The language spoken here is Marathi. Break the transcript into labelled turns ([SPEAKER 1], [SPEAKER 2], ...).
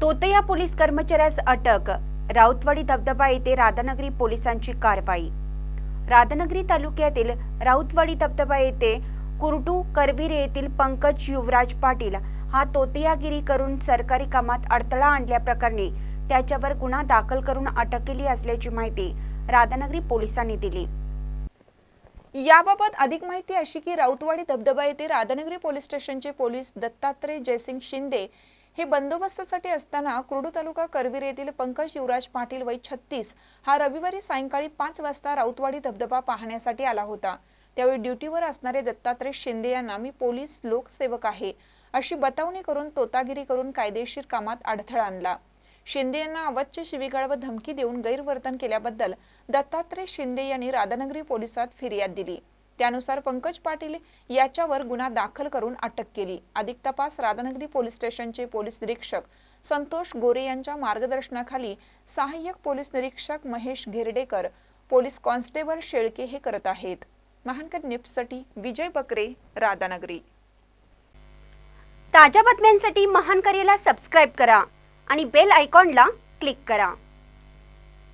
[SPEAKER 1] तोतया पोलीस कर्मचाऱ्यास अटक. राऊतवाडी धबधबा येथे राधानगरी पोलिसांची कारवाई. राधानगरी तालुक्यातील राऊतवाडी धबधबा येथे कुरटू करवीर येथील पंकज युवराज पाटील हा तोतयागिरी करून सरकारी कामात अडथळा आणल्याप्रकरणी त्याच्यावर गुन्हा दाखल करून अटक केली असल्याची माहिती राधानगरी पोलिसांनी दिली.
[SPEAKER 2] याबाबत अधिक माहिती अशी की राऊतवाडी धबधबा येथे राधानगरी पोलीस स्टेशनचे पोलीस दत्तात्रय जयसिंग शिंदे हे बंदोबस्तासाठी असताना कुर्डू तालुका करवीर येथील पंकज युवराज पाटील वय छत्तीस हा रविवारी सायंकाळी पाच वाजता राऊतवाडी धबधबा पाहण्यासाठी आला होता. त्यावेळी ड्युटीवर असणारे दत्तात्रय शिंदे यांना मी पोलीस लोकसेवक आहे अशी बतावणी करून तोतागिरी करून कायदेशीर कामात अडथळा आणला. शिंदे यांना अवच्य शिवीगाळ व धमकी देऊन गैरवर्तन केल्याबद्दल दत्तात्रय शिंदे यांनी राधानगरी पोलिसात फिर्याद दिली. त्यानुसार पंकज पाटील याच्यावर गुन्हा दाखल करून अटक केली. अधिक तपास राधानगरी पोलीस स्टेशनचे पोलीस निरीक्षक संतोष गोरे यांच्या मार्गदर्शनाखाली सहाय्यक पोलीस निरीक्षक महेश घेरडेकर पोलीस कॉन्स्टेबल शेळके हे करत आहेत. महानकर निप्ससाठी विजय बकरे राधानगरी.
[SPEAKER 1] ताज्या बातम्यांसाठी महानकरेला सबस्क्राईब करा आणि बेल आयकॉनला क्लिक करा.